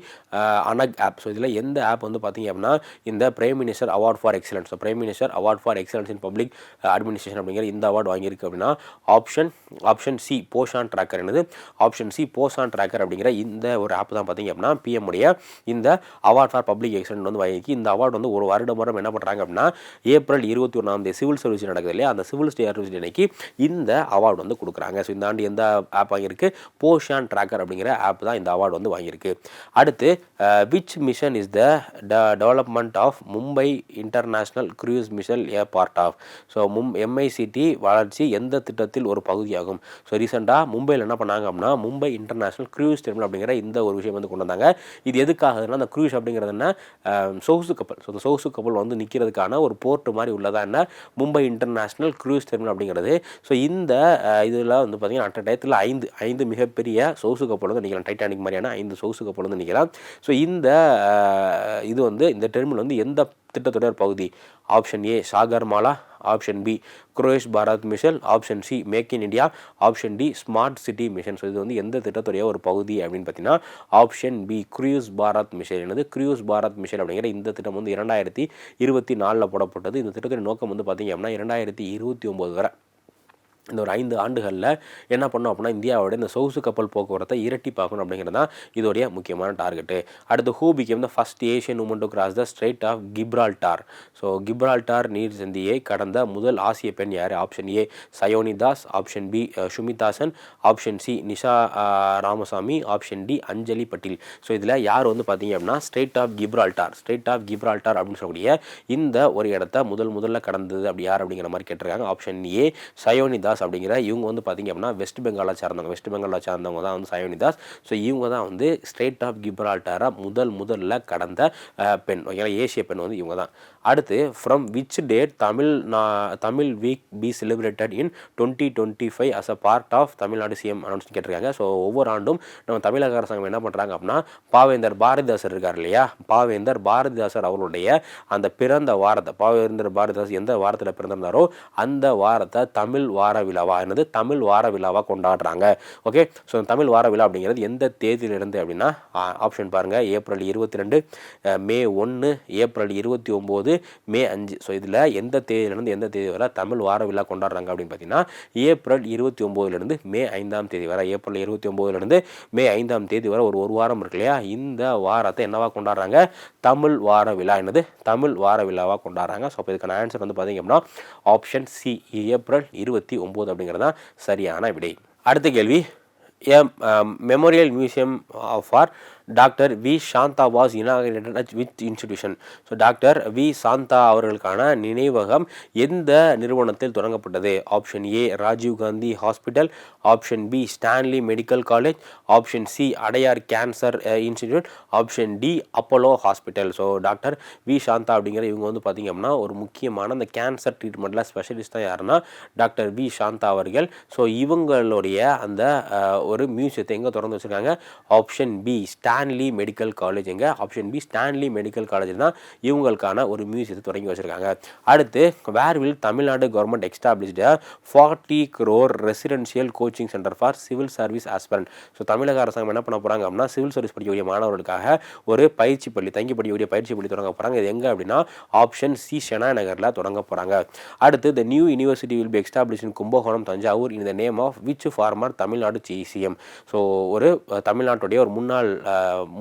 அனக் app so இதில் எந்த ஆப் வந்து பார்த்தீங்க அப்படின்னா இந்த prime minister award for excellence so prime minister award for excellence in public administration அப்படிங்கிற இந்த award வாங்கியிருக்கு அப்படின்னா option option C Poshan tracker என்னது? ஆப்ஷன் சி போஷான் ட்ராக்கர் அப்படிங்கிற இந்த ஒரு ஆப் தான் பார்த்தீங்க அப்படின்னா பிஎம் உடைய இந்த அவார்ட் ஃபார் பப்ளிக் எக்ஸலன்ட் வந்து வாங்கியிருக்கு. இந்த அவார்டு வந்து ஒரு வருடம் வரும் என்ன பண்ணுறாங்க அப்படின்னா ஏப்ரல் இருபத்தி ஒன்றாம் தேதி சிவில் சர்வீஸ் நடக்குது இல்லையா? அந்த சிவில் சர்வீஸ் அன்னைக்கு இந்த அவார்டு வந்து கொடுக்குறாங்க. ஸோ இந்த ஆண்டு எந்த ஆப் வாங்கியிருக்கு? போஷான் ட்ராக்கர் அப்படிங்கிற ஆப் தான் இந்த அவார்டு வந்து வாங்கியிருக்கு. அடுத்து which mission is the development of Mumbai international cruise mission a part of so மும் எம்ஐசிடி வளர்ச்சி எந்த திட்டத்தில் ஒரு பகுதியாகும்? ஸோ ரீசெண்டாக மும்பையில் என்ன பண்ணாங்க அப்படின்னா மும்பை இன்டர்நேஷ்னல் க்ரூஸ் டெர்மினல் அப்படிங்கிற இந்த ஒரு விஷயம் வந்து கொண்டு வந்தாங்க. இது எதுக்காகனா அந்த க்ரூஸ் அப்படிங்கிறது என்ன? சொகுசு கப்பல். ஸோ அந்த சொகுசு கப்பல் வந்து நிற்கிற வைக்கிறதுக்கான ஒரு போர்ட் மாதிரி உள்ளதா என்ன? மும்பை இன்டர்நேஷ்னல் க்ரூஸ் டெர்மினல் அப்படிங்கிறது. ஸோ இந்த இதில் வந்து பார்த்திங்கன்னா அட்ட டயத்தில் ஐந்து ஐந்து மிகப்பெரிய சொகுசு கப்பல் வந்து நிற்கலாம் டைட்டானிக் மாதிரியான ஐந்து சொகுசு கப்பல் வந்து நிற்கலாம் ஸோ இந்த இது வந்து இந்த டெர்மினல் வந்து எந்த திட்டத்தொடர் பகுதி? Option A Sagarmala. Option B cruise Bharat mission option C make in India option D smart city mission. So இது வந்து எந்த திட்டத்துடைய ஒரு பகுதி அப்படின்னு பார்த்தீங்கன்னா option B cruise Bharat mission என்னது? க்ரூஸ் பாரத் மிஷன் அப்படிங்கிற இந்த திட்டம் வந்து இரண்டாயிரத்தி இருபத்தி நாலில் போடப்பட்டது. இந்த திட்டத்தின் நோக்கம் வந்து பார்த்தீங்க அப்படின்னா இரண்டாயிரத்தி இருபத்தி ஒம்பது வரை. இந்த ஒரு ஐந்து ஆண்டுகளில் என்ன பண்ணோம் அப்படின்னா இந்தியாவோட இந்த சொகுசு கப்பல் போக்குவரத்தை இரட்டி பார்க்கணும் அப்படிங்கிறது தான் இதோடைய முக்கியமான டார்கெட்டு. அடுத்து who became the first Asian woman to cross the strait of Gibraltar so Gibraltar நீர் சந்தியை கடந்த முதல் ஆசிய பெண் யார்? Option A Sayoni Das option B Sumithasan option C Nisha Ramasamy option D Anjali Patel so இதில் யார் வந்து பார்த்தீங்க அப்படின்னா strait of Gibraltar strait of Gibraltar அப்படின்னு சொல்லக்கூடிய இந்த ஒரு இடத்த முதல் முதல்ல கடந்தது அப்படி யார் அப்படிங்கிற மாதிரி கேட்டிருக்காங்க. ஆப்ஷன் ஏ சயோனி தாஸ் அப்படிங்கிற இவங்க வந்து பார்த்தீங்க அப்படின்னா வெஸ்ட் பெங்காலை சார்ந்தவங்க வெஸ்ட் பெங்காலை சார்ந்தவங்க தான் வந்து சயோனி தாஸ் ஸோ இவங்க தான் வந்து ஸ்டேட் ஆஃப் கிப்ரால்டாரை முதல் முதல்ல கடந்த பெண். ஓகேங்களா ஏசிய பெண் வந்து இவங்க தான். அடுத்து ஃப்ரம் விச் டேட் தமிழ் நான் Tamil week be celebrated in twenty twenty five as a part of Tamil Nadu CM announce கேட்டிருக்காங்க. ஸோ ஒவ்வொரு ஆண்டும் நம்ம தமிழக அரசாங்கம் என்ன பண்ணுறாங்க அப்படின்னா பாவேந்தர் பாரதிதாசர் இருக்கார் இல்லையா? பாவேந்தர் பாரதிதாசர் அவருடைய அந்த பிறந்த வாரத்தை பாவேந்தர் பாரதிதாசர் எந்த வாரத்தில் பிறந்திருந்தாரோ அந்த வாரத்தை தமிழ் வார விழாவா என்னது தமிழ் வார விழாவாக கொண்டாடுறாங்க. ஓகே ஸோ தமிழ் வார விழா அப்படிங்கிறது எந்த தேதியிலிருந்து அப்படின்னா ஆப்ஷன் பாருங்கள் ஏப்ரல் இருபத்தி ரெண்டு மே ஒன்று ஏப்ரல் இருபத்தி ஒம்பது மே அஞ்சு. ஸோ இதில் எந்த தேதியிலிருந்து எந்த தேதி வரை தமிழ் வார விழா கொண்டாடுறாங்க அப்படின்னு பார்த்தீங்கன்னா ஏப்ரல் இருபத்தி ஒம்போதுலேருந்து மே ஐந்தாம் தேதி வரை ஏப்ரல் இருபத்தி ஒம்போதுலேருந்து மே ஐந்தாம் தேதி வரை ஒரு ஒரு வாரம் இருக்கு இல்லையா? இந்த வாரத்தை என்னவா கொண்டாடுறாங்க? தமிழ் வார விழா என்னது? தமிழ் வார விழாவாக கொண்டாடுறாங்க. ஸோ அப்போ இதுக்கான ஆன்சர் வந்து பார்த்திங்க அப்படின்னா ஆப்ஷன் சி ஏப்ரல் இருபத்தி ஒம்பது அப்படிங்கிறது தான் சரியான விடை. அடுத்த கேள்வி M memorial museum for doctor V Shanta was inaugurated with institution. So doctor V Shanta அவர்களுக்கான நினைவகம் எந்த நிறுவனத்தில் தொடங்கப்பட்டது? Option A Rajiv Gandhi hospital. Option B Stanley medical college. Option C Adyar cancer institute. Option D Apollo hospital. So doctor V Shanta அப்படிங்கிற இவங்க வந்து பார்த்திங்க அப்படின்னா ஒரு முக்கியமான அந்த கேன்சர் ட்ரீட்மெண்ட்டில் ஸ்பெஷலிஸ்ட் யாருன்னா டாக்டர் வி சாந்தா அவர்கள். ஸோ இவங்களுடைய அந்த ஒரு மியூசியத்தை எங்கே திறந்து வச்சுருக்காங்க? ஆப்ஷன் பி ஸ்டா ஸ்டான்லி மெடிக்கல் காலேஜ். எங்கே? Option B Stanley medical college தான் இவங்களுக்கான ஒரு மியூசியத்தை தொடங்கி வச்சுருக்காங்க. அடுத்து where will Tamil Nadu government established forty crore residential coaching centre for civil service aspirant so தமிழக அரசாங்கம் என்ன பண்ண போகிறாங்க அப்படின்னா சிவில் சர்வீஸ் படிக்கக்கூடிய மாணவர்களுக்காக ஒரு பயிற்சி பள்ளி தங்கி படிக்கக்கூடிய பயிற்சி பள்ளி தொடங்க போகிறாங்க இது எங்கே அப்படின்னா ஆப்ஷன் சி ஷெனா நகரில் தொடங்க போகிறாங்க அடுத்து the new university will be establish in Kumbakonam Thanjavur in the name of which former Tamil Nadu C CM so ஒரு தமிழ்நாட்டுடைய ஒரு முன்னாள்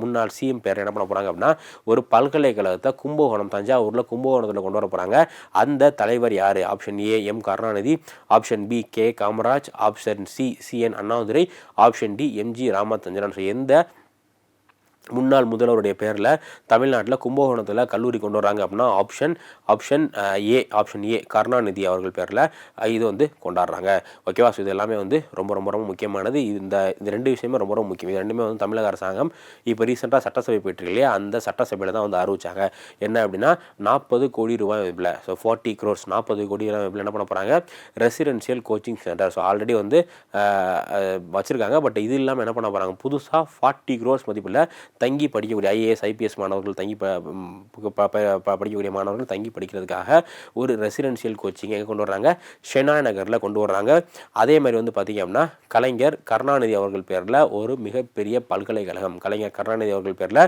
முன்னாள் சிஎம் பேர் என்ன பண்ண போகிறாங்க அப்படின்னா ஒரு பல்கலைக்கழகத்தை கும்பகோணம் தஞ்சாவூரில் கும்பகோணத்தில் கொண்டு வர போகிறாங்க அந்த தலைவர் யார்? Option A M Karunanidhi. Option B K Kamaraj. Option C C N Annadurai. Option D M G Ramachandran. So எந்த முன்னாள் முதல்வருடைய பேரில் தமிழ்நாட்டில் கும்பகோணத்தில் கல்லூரி கொண்டு வராங்க அப்படின்னா option option A option A Karunanidhi அவர்கள் பேரில் இது வந்து கொண்டாடுறாங்க. ஓகேவா? ஸோ இது எல்லாமே வந்து ரொம்ப ரொம்ப ரொம்ப முக்கியமானது. இந்த இந்த ரெண்டு விஷயமே ரொம்ப ரொம்ப முக்கியம். இது ரெண்டுமே வந்து தமிழக அரசாங்கம் இப்போ ரீசெண்டாக சட்டசபை போயிட்டு இல்லையா? அந்த சட்டசபையில் தான் வந்து அறிவிச்சாங்க. என்ன அப்படின்னா நாற்பது கோடி ரூபாய் வெப்பில் ஸோ ஃபார்ட்டி க்ரோர்ஸ் நாற்பது கோடி ரூபாய் வெப்பில் என்ன பண்ண போகிறாங்க residential coaching centre so already வந்து வச்சுருக்காங்க. பட் இது இல்லாமல் என்ன பண்ண போகிறாங்க புதுசாக ஃபார்ட்டி க்ரோர்ஸ் மதிப்பில் தங்கி படிக்கக்கூடிய ஐஏஎஸ் ஐபிஎஸ் மாணவர்கள் தங்கி படிக்கக்கூடிய மாணவர்கள் தங்கி படிக்கிறதுக்காக ஒரு ரெசிடென்ஷியல் கோச்சிங் எங்கே கொண்டு வர்றாங்க. ஷெனா நகரில் கொண்டு வர்றாங்க. அதே மாதிரி வந்து பார்த்திங்க அப்படின்னா கலைஞர் கருணாநிதி அவர்கள் பேரில் ஒரு மிகப்பெரிய பல்கலைக்கழகம் கலைஞர் கருணாநிதி அவர்கள் பேரில்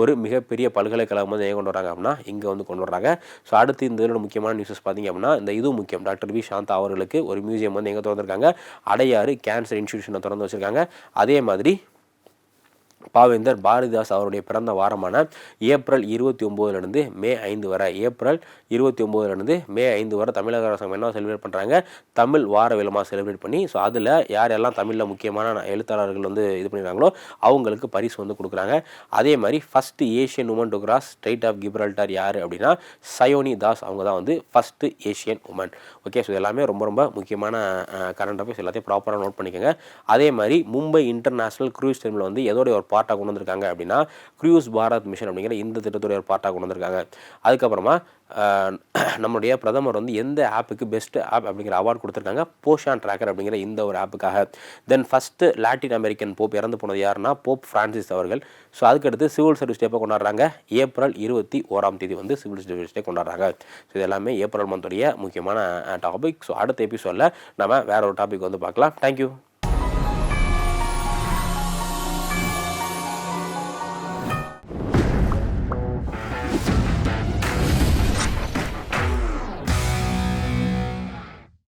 ஒரு மிகப்பெரிய பல்கலைக்கழகம் வந்து எங்கே கொண்டு வராங்க அப்படின்னா இங்கே வந்து கொண்டு வர்றாங்க. ஸோ அடுத்து இந்த இதோட முக்கியமான நியூஸஸ் பார்த்திங்க அப்படின்னா இந்த இதுவும் முக்கியம். டாக்டர் வி சாந்தா அவர்களுக்கு ஒரு மியூசியம் வந்து எங்கே திறந்துருக்காங்க. அடையாறு கேன்சர் இன்ஸ்டியூஷனை திறந்து வச்சுருக்காங்க. அதே மாதிரி பாவேந்தர் பாரதிதாஸ் அவருடைய பிறந்த வாரமான ஏப்ரல் இருபத்தி ஒம்போதுலேருந்து மே ஐந்து வரை. ஏப்ரல் இருபத்தி ஒம்போதுலேருந்து மே ஐந்து வரை தமிழக அரசாங்கம் என்ன செலிப்ரேட் பண்ணுறாங்க தமிழ் வார விழமாக செலிப்ரேட் பண்ணி ஸோ அதில் யாரெல்லாம் தமிழில் முக்கியமான எழுத்தாளர்கள் வந்து இது பண்ணிடுறாங்களோ அவங்களுக்கு பரிசு வந்து கொடுக்குறாங்க. அதே மாதிரி first Asian woman to cross strait of Gibraltar யார் அப்படின்னா சயோனி தாஸ் அவங்க தான் வந்து first Asian woman okay so எல்லாமே ரொம்ப ரொம்ப முக்கியமான கரண்ட் அஃபேர்ஸ் எல்லாத்தையும் ப்ராப்பராக நோட் பண்ணிக்கோங்க. அதே மாதிரி மும்பை இன்டர்நேஷ்னல் க்ரூஸ் டைமில் வந்து எதோடைய ஒரு பார்ட்டாக கொண்டு வந்திருக்காங்க அப்படின்னா க்ரூஸ் பாரத் மிஷன் அப்படிங்கிற இந்த திட்டத்துடைய ஒரு பார்ட்டாக கொண்டு வந்திருக்காங்க. அதுக்கப்புறமா நம்மளுடைய பிரதமர் வந்து எந்த ஆப்புக்கு பெஸ்ட் ஆப் அப்படிங்கிற அவார்டு கொடுத்துருக்காங்க? போஷான் ட்ராக்கர் அப்படிங்கிற இந்த ஒரு ஆப்புக்காக then first Latin American pope இறந்து போனது யாருன்னா போப் ஃப்ரான்சிஸ் அவர்கள். ஸோ அதுக்கடுத்து சிவில் சர்வீஸ் டேப்பை கொண்டாடுறாங்க? ஏப்ரல் இருபத்தி ஓராம் தேதி வந்து சிவில் சர்வீஸ் டே கொண்டாடுறாங்க. ஸோ இது எல்லாமே ஏப்ரல் மந்தோடைய முக்கியமான டாபிக் ஸோ அடுத்த எபிசோடில் நம்ம வேற ஒரு டாபிக் வந்து பார்க்கலாம். தேங்க்யூ